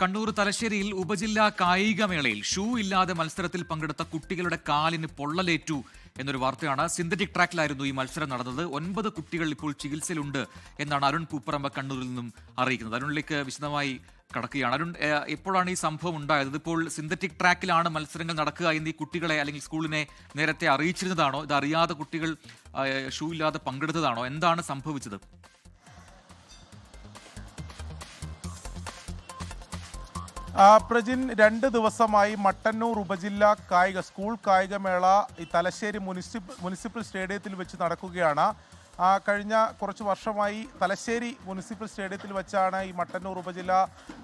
കണ്ണൂർ തലശ്ശേരിയിൽ ഉപജില്ലാ കായികമേളയിൽ ഷൂ ഇല്ലാതെ മത്സരത്തിൽ പങ്കെടുത്ത കുട്ടികളുടെ കാലിന് പൊള്ളലേറ്റു എന്നൊരു വാർത്തയാണ് സിന്തറ്റിക് ട്രാക്കിലായിരുന്നു ഈ മത്സരം നടന്നത്. ഒൻപത് കുട്ടികൾ ഇപ്പോൾ ചികിത്സയിലുണ്ട് എന്നാണ് അരുൺ പൂപ്പറമ്പ കണ്ണൂരിൽ നിന്നും അറിയിക്കുന്നത്. അരുണിലേക്ക് വിശദമായി കടക്കുകയാണ്. അരുൺ എപ്പോഴാണ് ഈ സംഭവം ഉണ്ടായത്? ഇപ്പോൾ സിന്തറ്റിക് ട്രാക്കിലാണ് മത്സരങ്ങൾ നടക്കുക എന്ന് ഈ കുട്ടികളെ അല്ലെങ്കിൽ സ്കൂളിനെ നേരത്തെ അറിയിച്ചിരുന്നതാണോ? ഇത് അറിയാതെ കുട്ടികൾ ഷൂ ഇല്ലാതെ പങ്കെടുത്തതാണോ? എന്താണ് സംഭവിച്ചത്? പ്രജിൻ രണ്ട് ദിവസമായി മട്ടന്നൂർ ഉപജില്ലാ കായിക സ്കൂൾ കായികമേള ഈ തലശ്ശേരി മുനിസിപ്പൽ മുനിസിപ്പൽ സ്റ്റേഡിയത്തിൽ വെച്ച് നടക്കുകയാണ്. കഴിഞ്ഞ കുറച്ച് വർഷമായി തലശ്ശേരി മുനിസിപ്പൽ സ്റ്റേഡിയത്തിൽ വെച്ചാണ് ഈ മട്ടന്നൂർ ഉപജില്ലാ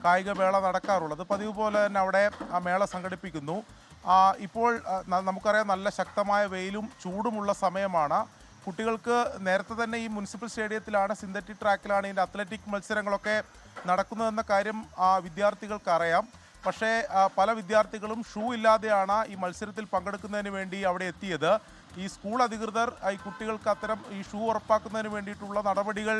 കായികമേള നടക്കാറുള്ളത്. പതിവ് പോലെ തന്നെ അവിടെ ആ മേള സംഘടിപ്പിക്കുന്നു. ഇപ്പോൾ നമുക്കറിയാം നല്ല ശക്തമായ വെയിലും ചൂടുമുള്ള സമയമാണ്. കുട്ടികൾക്ക് നേരത്തെ തന്നെ ഈ മുനിസിപ്പൽ സ്റ്റേഡിയത്തിലാണ് സിന്തറ്റിക് ട്രാക്കിലാണ് ഇതിന്റെ അത്ലറ്റിക് മത്സരങ്ങളൊക്കെ നടക്കുന്നതെന്ന കാര്യം ആ, വിദ്യാർത്ഥികൾക്ക് അറിയാം. പക്ഷേ പല വിദ്യാർത്ഥികളും ഷൂ ഇല്ലാതെയാണ് ഈ മത്സരത്തിൽ പങ്കെടുക്കുന്നതിന് വേണ്ടി അവിടെ എത്തിയത്. ഈ സ്കൂൾ അധികൃതർ ഈ കുട്ടികൾക്ക് അത്തരം ഈ ഷൂ ഉറപ്പാക്കുന്നതിന് വേണ്ടിയിട്ടുള്ള നടപടികൾ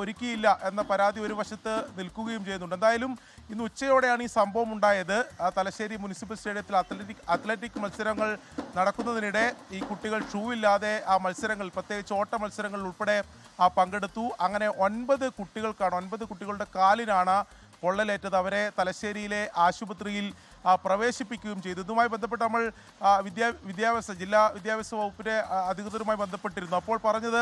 ഒരുക്കിയില്ല എന്ന പരാതി ഒരു വശത്ത് നിൽക്കുകയും ചെയ്യുന്നുണ്ട്. എന്തായാലും ഇന്ന് ഉച്ചയോടെയാണ് ഈ സംഭവം ഉണ്ടായത്. തലശ്ശേരി മുനിസിപ്പൽ സ്റ്റേഡിയത്തിൽ അത്ലറ്റിക് അത്ലറ്റിക് മത്സരങ്ങൾ നടക്കുന്നതിനിടെ ഈ കുട്ടികൾ ഷൂ ഇല്ലാതെ ആ മത്സരങ്ങൾ പ്രത്യേകിച്ച് ഓട്ട മത്സരങ്ങളിൽ ഉൾപ്പെടെ പങ്കെടുത്തു. അങ്ങനെ ഒൻപത് കുട്ടികൾക്കാണ് ഒൻപത് കുട്ടികളുടെ കാലിനാണ് പൊള്ളലേറ്റത് അവരെ തലശ്ശേരിയിലെ ആശുപത്രിയിൽ പ്രവേശിപ്പിക്കുകയും ചെയ്തു. ഇതുമായി ബന്ധപ്പെട്ട് നമ്മൾ വിദ്യാ വിദ്യാഭ്യാസ ജില്ലാ വിദ്യാഭ്യാസ വകുപ്പിലെ അധികൃതരുമായി ബന്ധപ്പെട്ടിരുന്നു. അപ്പോൾ പറഞ്ഞത്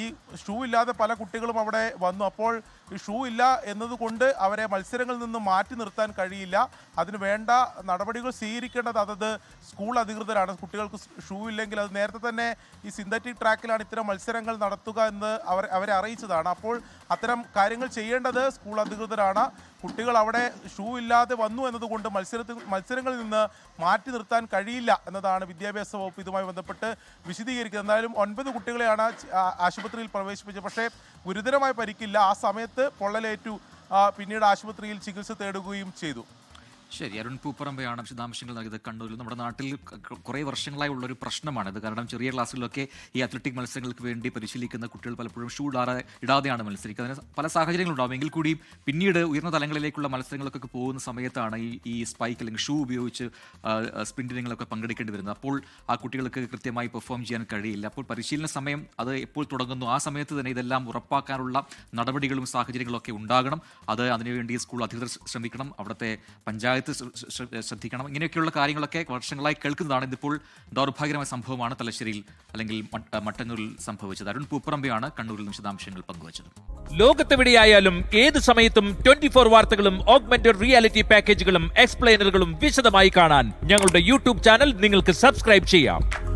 ഈ ഷൂ ഇല്ലാതെ പല കുട്ടികളും അവിടെ വന്നു. അപ്പോൾ ഈ ഷൂ ഇല്ല എന്നതുകൊണ്ട് അവരെ മത്സരങ്ങളിൽ നിന്ന് മാറ്റി നിർത്താൻ കഴിയില്ല. അതിന് വേണ്ട നടപടികൾ സ്വീകരിക്കേണ്ടത് അതത് സ്കൂൾ അധികൃതരാണ്. കുട്ടികൾക്ക് ഷൂ ഇല്ലെങ്കിൽ അത് നേരത്തെ തന്നെ ഈ സിന്തറ്റിക് ട്രാക്കിലാണ് ഇത്തരം മത്സരങ്ങൾ നടത്തുക എന്ന് അവർ അവരെ അറിയിച്ചതാണ്. അപ്പോൾ അത്തരം കാര്യങ്ങൾ ചെയ്യേണ്ടത് സ്കൂൾ അധികൃതരാണ്. കുട്ടികൾ അവിടെ ഷൂ ഇല്ലാതെ വന്നു എന്നതുകൊണ്ട് മത്സരത്തിൽ മത്സരങ്ങളിൽ നിന്ന് മാറ്റി നിർത്താൻ കഴിയില്ല എന്നതാണ് വിദ്യാഭ്യാസ വകുപ്പ് ഇതുമായി ബന്ധപ്പെട്ട് വിശദീകരിക്കുന്നത്. എന്തായാലും ഒൻപത് കുട്ടികളെയാണ് ആശുപത്രിയിൽ പ്രവേശിപ്പിച്ചത്. പക്ഷേ ഗുരുതരമായ പരിക്കില്ല. ആ സമയത്ത് പൊള്ളലേറ്റു. പിന്നീട് ആശുപത്രിയിൽ ചികിത്സ തേടുകയും ചെയ്തു. ശരി അരുൺ പൂപ്പറമ്പയാണ് വിശദാംശങ്ങൾ നൽകിയത് കണ്ണൂരിൽ. നമ്മുടെ നാട്ടിൽ കുറേ വർഷങ്ങളായി ഉള്ള ഒരു ഇത്. കാരണം ചെറിയ ക്ലാസ്സുകളിലൊക്കെ ഈ അത്ലറ്റിക് മത്സരങ്ങൾക്ക് വേണ്ടി പരിശീലിക്കുന്ന കുട്ടികൾ പലപ്പോഴും ഷൂ ഇടാതെ ഇടാതെയാണ് മത്സരിക്കുന്നത്. അതിന് പല സാഹചര്യങ്ങളുണ്ടാവും. എങ്കിൽ കൂടിയും പിന്നീട് ഉയർന്ന തലങ്ങളിലേക്കുള്ള മത്സരങ്ങൾക്കൊക്കെ പോകുന്ന സമയത്താണ് ഈ ഈ സ്പൈക്ക് അല്ലെങ്കിൽ ഷൂ ഉപയോഗിച്ച് സ്പ്രിന്റിനങ്ങളൊക്കെ പങ്കെടുക്കേണ്ടി വരുന്നത്. അപ്പോൾ ആ കുട്ടികൾക്ക് കൃത്യമായി പെർഫോം ചെയ്യാൻ കഴിയില്ല. അപ്പോൾ പരിശീലന സമയം അത് എപ്പോൾ തുടങ്ങുന്നു? ആ സമയത്ത് തന്നെ ഇതെല്ലാം ഉറപ്പാക്കാനുള്ള നടപടികളും സാഹചര്യങ്ങളൊക്കെ ഉണ്ടാകണം. അത് അതിനുവേണ്ടി സ്കൂൾ അധികൃതർ ശ്രമിക്കണം. അവിടുത്തെ പഞ്ചായത്ത് ശ്ര- ശ്രദ്ധിക്കണം. ഇങ്ങനെയൊക്കെയുള്ള കാര്യങ്ങളൊക്കെ വർഷങ്ങളായി കേൾക്കുന്നതാണ് ഇതിപ്പോൾ ദൗർഭാഗ്യമായ സംഭവമാണ് തലശ്ശേരിയിൽ അല്ലെങ്കിൽ മട്ട- മട്ടന്നൂരിൽ സംഭവിച്ചത്. അരുൺ പൂപ്പറമ്പയാണ് കണ്ണൂരിൽ വിശദാംശങ്ങൾ പങ്കുവച്ചത്. ലോകത്തെവിടെയായാലും ഏത് സമയത്തും ട്വന്റി ഫോർ വാർത്തകളും ഓഗ്മെന്റഡ് റിയാലിറ്റി പാക്കേജുകളും എക്സ്പ്ലെയിനറുകളും വിശദമായി കാണാൻ ഞങ്ങളുടെ യൂട്യൂബ് ചാനൽ നിങ്ങൾക്ക് സബ്സ്ക്രൈബ് ചെയ്യാം.